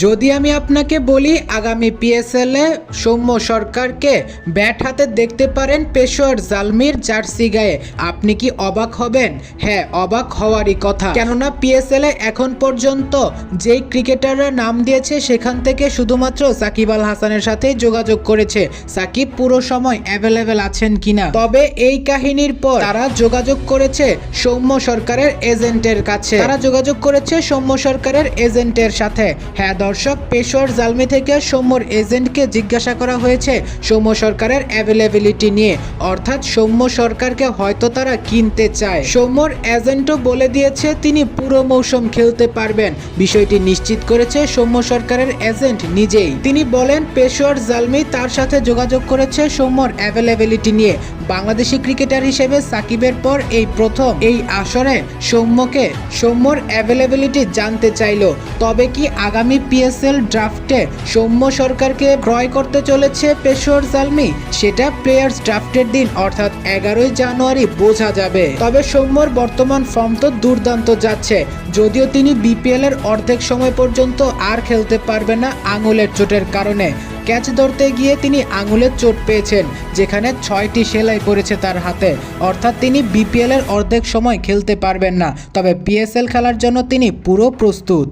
যদি আমি আপনাকে বলি, আগামী পিএসএল এ সৌম্য সরকারকে ব্যাট হাতে দেখতে পারেন পেশোয়ার জালমির জার্সি গায়ে। আপনি কি অবাক হবেন? হ্যাঁ অবাক হওয়ারই কথা। কেননা পিএসএল এ এখন পর্যন্ত যেই ক্রিকেটাররা নাম দিয়েছে, সেখান থেকে শুধুমাত্র সাকিব আল হাসানের সাথে যোগাযোগ করেছে। সাকিব পুরো সময় অ্যাভেলেবেল আছেন কিনা? তবে এই কাহিনীর পর তারা যোগাযোগ করেছে সৌম্য সরকারের এজেন্টের কাছে। তারা যোগাযোগ করেছে সৌম্য সরকারের এজেন্টের সাথে। হ্যাঁ দর্শক পেশোয়ার জালমি থেকে সৌম্যর এজেন্টকে জিজ্ঞাসা করা হয়েছে সৌম্য সরকারের অ্যাভেলেবিলিটি নিয়ে। অর্থাৎ সৌম্য সরকারকে হয়তো তারা কিনতে চায়। সৌম্যর এজেন্টও বলে দিয়েছে তিনি পুরো মৌসুম খেলতে পারবেন। বিষয়টি নিশ্চিত করেছে সৌম্য সরকারের এজেন্ট নিজেই। তিনি বলেন, পেশোয়ার জালমি তার সাথে যোগাযোগ করেছে সৌম্যর অ্যাভেলেবিলিটি নিয়ে। বাংলাদেশি ক্রিকেটার হিসেবে সাকিবের পর এই প্রথম এই আসরে সৌম্যকে সৌম্যর অ্যাভেলেবিলিটি জানতে চাইলো। তবে কি আগামী পিএসএল ড্রাফটে সৌম্য সরকারকে ক্রয় করতে চলেছে পেশোর জালমি সেটা প্লেয়ার্স ড্রাফটের দিন, অর্থাৎ এগারোই জানুয়ারি বোঝা যাবে। তবে সৌম্যর বর্তমান ফর্ম তো দুর্দান্ত যাচ্ছে। যদিও তিনি বিপিএল এর অর্ধেক সময় পর্যন্ত আর খেলতে পারবে না আঙুলের চোটের কারণে। ক্যাচ ধরতে গিয়ে তিনি আঙুলের চোট পেয়েছেন, যেখানে ছয়টি সেলাই পড়েছে তার হাতে। অর্থাৎ তিনি বিপিএলের অর্ধেক সময় খেলতে পারবেন না, তবে পিএসএল খেলার জন্য তিনি পুরো প্রস্তুত।